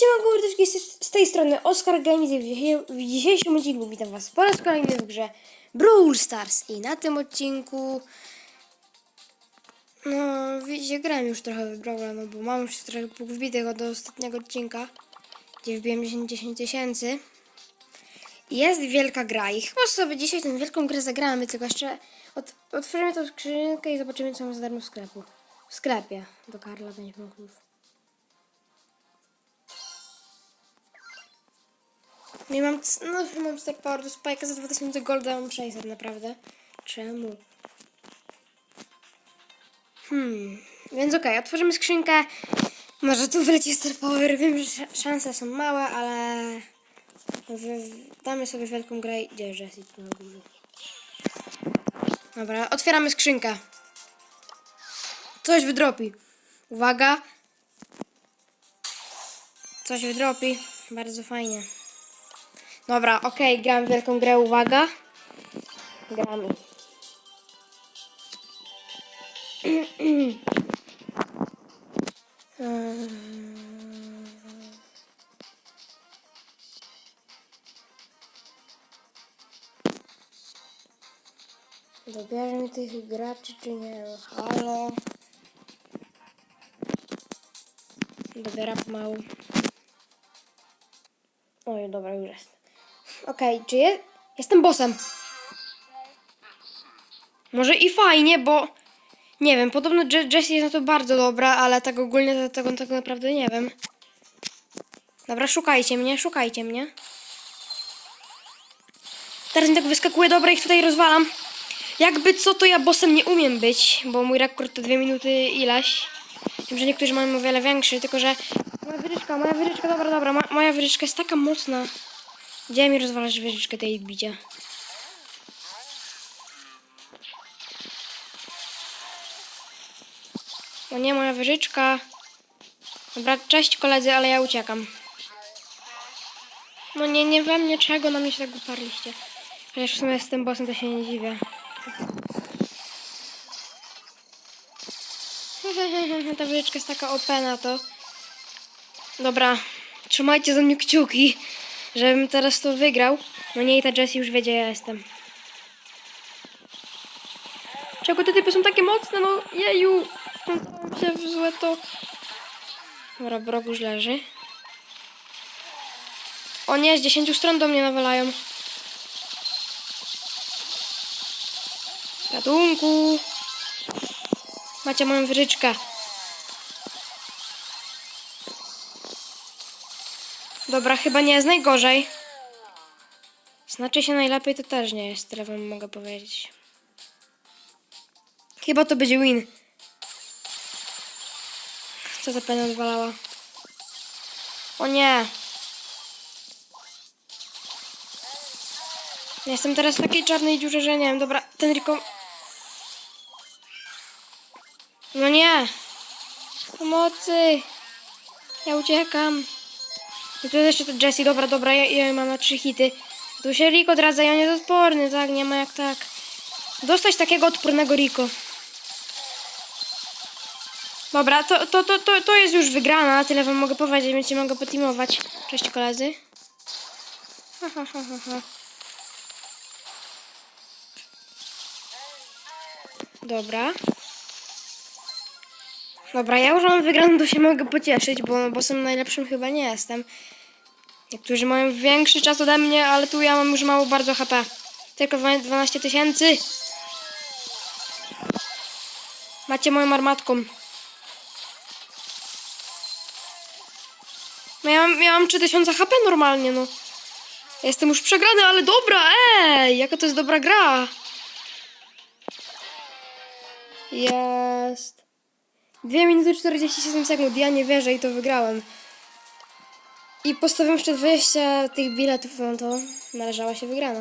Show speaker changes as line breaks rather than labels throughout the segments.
siemanko mordeczki, z, z tej strony Oscar Games w, dzisiejszym odcinku witam was po raz kolejny w grze Brawl Stars i na tym odcinku no wiecie, grałem już trochę w Brawla, no bo mam już trochę punktów wbitych od ostatniego odcinka gdzie wbiłem 10 10 tysięcy. Jest wielka gra i chyba sobie dzisiaj tę wielką grę zagramy, tylko jeszcze od, otworzymy tą skrzynkę i zobaczymy co mam za darmo w sklepu. W sklepie do Karla będzie punktów Nie mam, no mam Star Power do Spike'a za 2000 golda, mam 600 naprawdę. Czemu? Hmm, więc okej, otworzymy skrzynkę. Może tu wyleci Star Power, wiem, że sz- szanse są małe, ale damy sobie wielką grę. Gdzie jest Jessie tu na górze? Dobra, otwieramy skrzynkę. Coś wydropi. Uwaga. Coś wydropi. Bardzo fajnie. Dobra, okej, gram w wielką grę, uwaga. Gramy. Dobierzemy tych graczy, czy nie? Halo. Dobieram mało. Oj, dobra, już jest. Okej, czy je... jestem bossem? Może i fajnie, bo nie wiem, podobno Je- Jessie jest na to bardzo dobra, ale tak ogólnie tego tak naprawdę nie wiem. Dobra, szukajcie mnie, szukajcie mnie. Teraz mi tak wyskakuje, dobra, ich tutaj rozwalam. Jakby co, to ja bossem nie umiem być, bo mój rekord to dwie minuty ileś. Wiem, że niektórzy mają o wiele większy, tylko że moja wieżyczka, moja wieżyczka, dobra, dobra, mo- moja wieżyczka jest taka mocna. Gdzie mi rozwalasz wieżyczkę tej bicia? O nie, moja wieżyczka. Dobra, cześć koledzy, ale ja uciekam. No nie, nie we mnie czego, na mnie się tak uparliście. Chociaż w sumie z tym bossem to się nie dziwię. Ta wieżyczka jest taka OP na to. Dobra, trzymajcie za mnie kciuki, żebym teraz to wygrał. No nie, i ta Jessie już wie, gdzie ja jestem. Czego te typy są takie mocne, no jeju. Wplątałem się w złe to. Dobra, Brok już leży. O nie, z 10 stron do mnie nawalają. Ratunku. Macie moją wyryczkę. Dobra, chyba nie jest najgorzej. Znaczy się najlepiej to też nie jest, tyle wam mogę powiedzieć. Chyba to będzie win. Co ta pena odwalała? O nie! Jestem teraz w takiej czarnej dziurze, że nie wiem. Dobra, ten Rico... No nie! Pomocy! Ja uciekam. I tu jeszcze to Jessie, dobra, dobra, ja, ja mam na trzy hity. Tu się Rico odradza i on jest odporny, tak, nie ma jak tak. Dostać takiego odpornego Rico. Dobra, to, to, to, to, to jest już wygrana, tyle wam mogę powiedzieć, więc się mogę potimować. Cześć koledzy. Ha, ha, ha, ha. Dobra. Dobra, ja już mam wygraną, to się mogę pocieszyć, bo bossem najlepszym chyba nie jestem. Niektórzy mają większy czas ode mnie, ale tu ja mam już mało bardzo HP. Tylko 12 tysięcy. Macie moją armatką. No ja ja mam 3000 HP normalnie, no. Jestem już przegrany, ale dobra, ej, jaka to jest dobra gra. Jest. 2 minuty 47 sekund, ja nie wierzę i to wygrałem. I postawiłem jeszcze 20 tych biletów, no to należała się wygrana.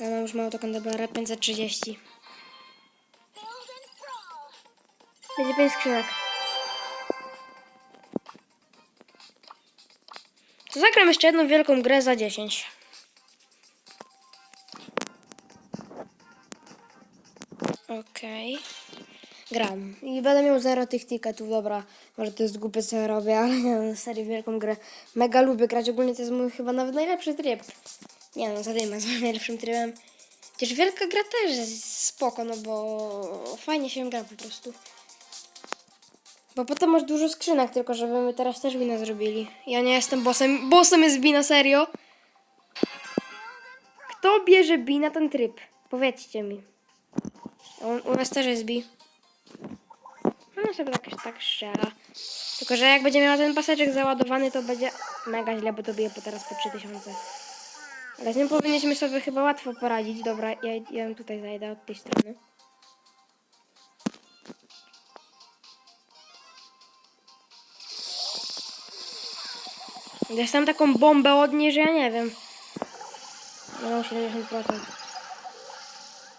Ja mam już mało to kandabara, 530. Będzie 5 skrzynek. To zagram jeszcze jedną wielką grę za 10. Okej. Gram. I będę miał zero tych ticketów, dobra. Może to jest głupie co ja robię, ale nie no, serio wielką grę. Mega lubię grać, ogólnie to jest mój chyba nawet najlepszy tryb. Nie no, zadyma z moim najlepszym trybem. Chociaż wielka gra też jest spoko, no bo fajnie się gra po prostu. Bo potem masz dużo skrzynek, tylko żeby my teraz też wina zrobili. Ja nie jestem bossem. Bossem jest Bi na serio. Kto bierze Bi na ten tryb? Powiedzcie mi. U, u nas też jest Bi. Sobie tak, tak strzela. Tylko, że jak będzie miała ten paseczek załadowany, to będzie mega źle, bo to bije po teraz po 3000. Ale z nią powinniśmy sobie chyba łatwo poradzić. Dobra, ja, ja tutaj zajdę od tej strony. Dostałem taką bombę od niej, że ja nie wiem. No, 70%.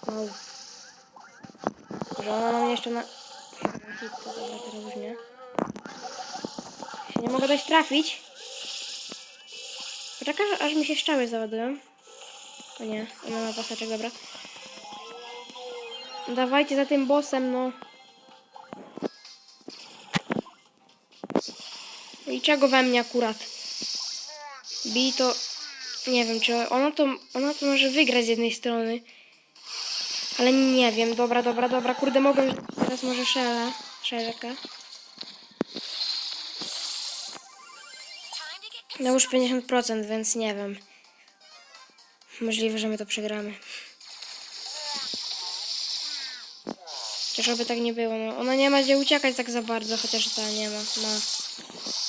Wow. Że ona na mnie jeszcze na... Hit, to dobra, teraz już nie. Się nie mogę dość trafić. Poczekaj, aż mi się strzały załadują. O nie, ona ma paseczek, dobra. Dawajcie za tym bossem, no. I czego we mnie akurat? Bi to... Nie wiem, czy ona to, ona to może wygrać z jednej strony. Ale nie wiem, dobra, dobra, dobra. Kurde, mogę teraz może szela, szelkę. No już 50%, więc nie wiem. Możliwe, że my to przegramy. Chociaż tak nie było. No, ona nie ma gdzie uciekać tak za bardzo, chociaż ta nie ma. Ma.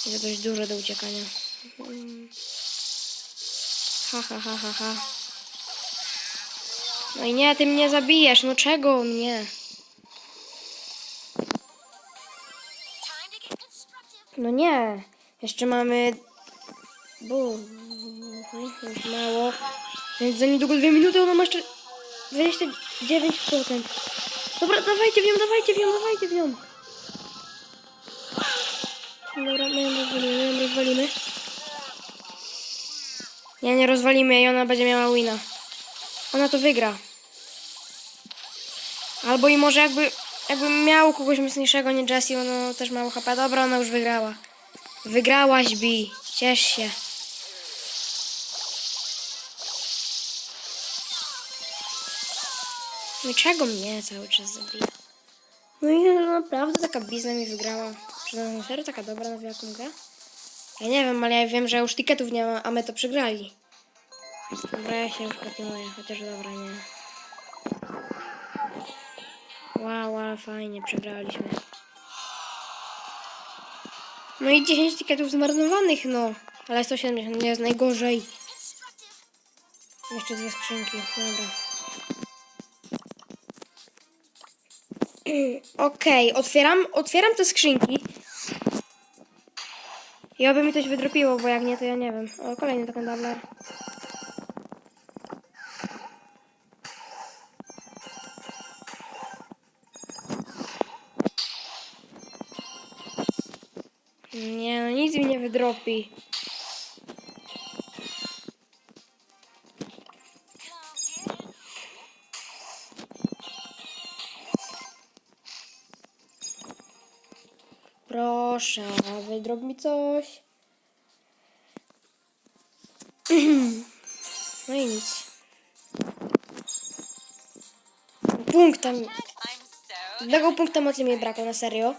Jest dość dużo do uciekania. Ha, ha, ha, ha, ha. No i nie, ty mnie zabijesz. No czego mnie? No nie. Jeszcze mamy... Bu... Już mało. Więc za niedługo dwie minuty, ona ma jeszcze 29%. Dobra, dawajcie w nią, dawajcie w nią, dawajcie w nią. Dobra, my ją rozwalimy, my ją rozwalimy. Nie, nie rozwalimy jej, ona będzie miała wina. Ona to wygra. Albo i może jakby, jakby miał kogoś mocniejszego, nie Jessie, ono też mało HP. Dobra, ona już wygrała. Wygrałaś, Bi. Ciesz się. No czego mnie cały czas zabija? No i naprawdę taka bizna mi wygrała. Czy na serio taka dobra na wielką grę? Ja nie wiem, ale ja wiem, że już tiketów nie ma, a my to przegrali. Dobra, ja się już proponuję, chociaż dobra, nie. Wow, fajnie, przegraliśmy. No i 10 tiketów zmarnowanych, no. Ale 170 nie jest najgorzej. Jeszcze dwie skrzynki, dobra. Okej, otwieram, otwieram te skrzynki. I oby mi coś wydropiło, bo jak nie, to ja nie wiem. O, kolejny taki dabler. Wydropi. Proszę, wydrop mi coś. No i nic. Punkta Jednego punkta mocy mi brakło, na serio.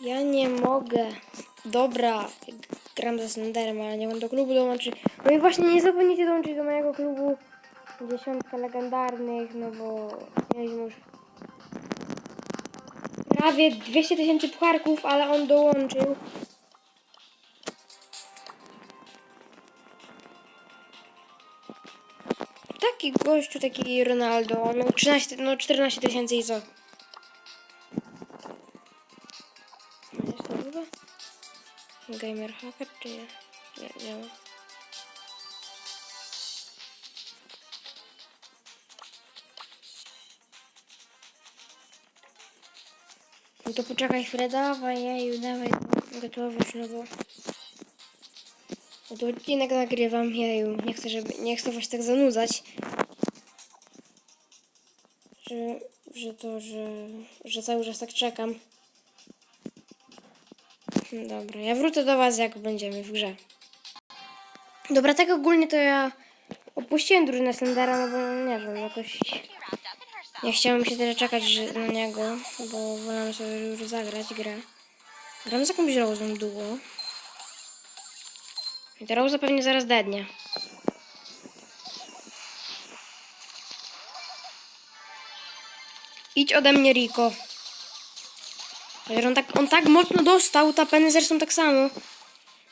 Ja nie mogę. Dobra, gram ze Slenderem, ale nie on do klubu dołączy. No i właśnie nie zapomnijcie dołączyć do mojego klubu dziesiątka legendarnych, no bo mieliśmy już prawie 200 tysięcy pucharków, ale on dołączył. Taki gościu, taki Ronaldo, on miał 13, no 14 tysięcy i co? Chyba? Gamer hacker czy nie? Nie, nie ma. No to poczekaj chwilę, dawaj, jeju, dawaj, gotowość, no bo... To odcinek nagrywam, jeju, nie chcę, żeby, nie chcę was tak zanudzać. Że, że to, że, że cały czas tak czekam. Dobra, ja wrócę do was, jak będziemy w grze. Dobra, tak ogólnie to ja opuściłem drużynę Slendera, no bo nie wiem, jakoś nie chciałem się tyle czekać że, na niego, bo wolałem sobie już zagrać grę. Gram z jakąś Rose'ą długo. I ta Rose pewnie zaraz dednie. Idź ode mnie, Rico. Chociaż on tak, on tak mocno dostał, ta Penny zresztą tak samo,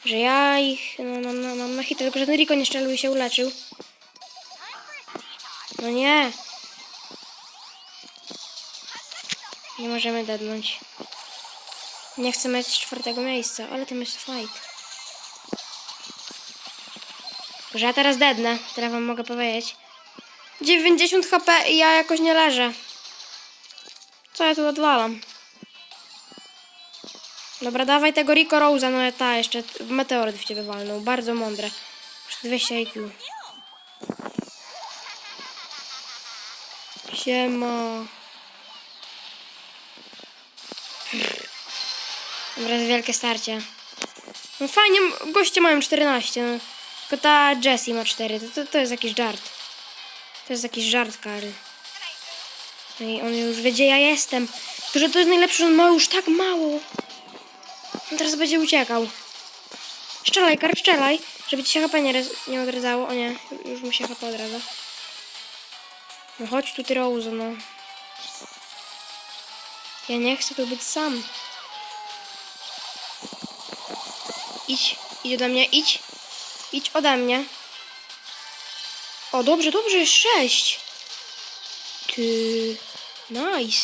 że ja ich no, mam, no, mam na hita, tylko że ten Rico nie szczelił i się uleczył. No nie. Nie możemy dednąć. Nie chcę mieć czwartego miejsca, ale tam jest fight. Że ja teraz dednę, teraz wam mogę powiedzieć. 90 HP i ja jakoś nie leżę. Co ja tu odwalam? Dobra, dawaj tego Rico Rose'a, no ta jeszcze meteoryt w ciebie walnął, bardzo mądre. Już 200 IQ. Siema. Dobra, wielkie starcie. No fajnie, goście mają 14, no. Tylko ta Jessie ma 4, to, to, to jest jakiś żart. To jest jakiś żart, Kary. No i on już wie, gdzie ja jestem. Tylko, że to jest najlepsze, że on ma już tak mało. On teraz będzie uciekał. Strzelaj, Kar, strzelaj, żeby ci się HP nie, nie odradzało. O nie, już mu się HP odradza. No chodź tu, ty Rose, no. Ja nie chcę tu być sam. Idź, idź ode mnie, idź. Idź ode mnie. O, dobrze, dobrze, jest sześć. Ty... Nice.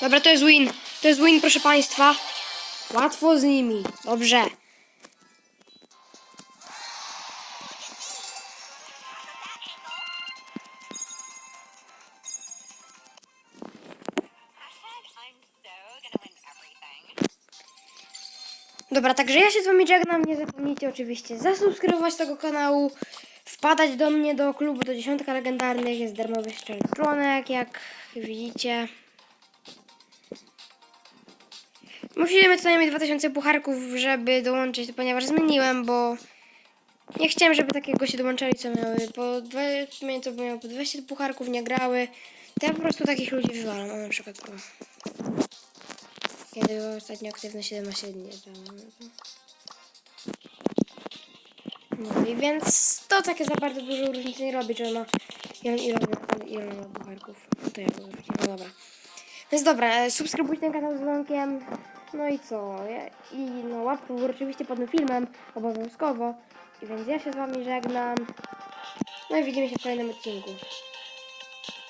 Dobra, to jest win. To jest win, proszę państwa. Łatwo z nimi. Dobrze. Dobra, także ja się z wami żegnam. Nie zapomnijcie oczywiście zasubskrybować tego kanału. Wpadać do mnie do klubu do dziesiątka legendarnych. Jest darmowy członek, jak widzicie. Mieć co najmniej 2000 pucharków, żeby dołączyć, ponieważ zmieniłem, bo nie chciałem, żeby takie goście dołączali, co miały po, dwa- co miały po 200 pucharków, nie grały. To ja po prostu takich ludzi wywalam. O, na przykład. Kiedy ostatnio aktywna 17 dni. No i więc to takie za bardzo dużo różnicy nie robi, czy ma ile, ma bucharków. No to ja. No dobra. Więc dobra, e, subskrybujcie ten kanał z dzwonkiem. No i co? I no łapkę oczywiście pod tym filmem, obowiązkowo. I więc ja się z wami żegnam. No i widzimy się w kolejnym odcinku.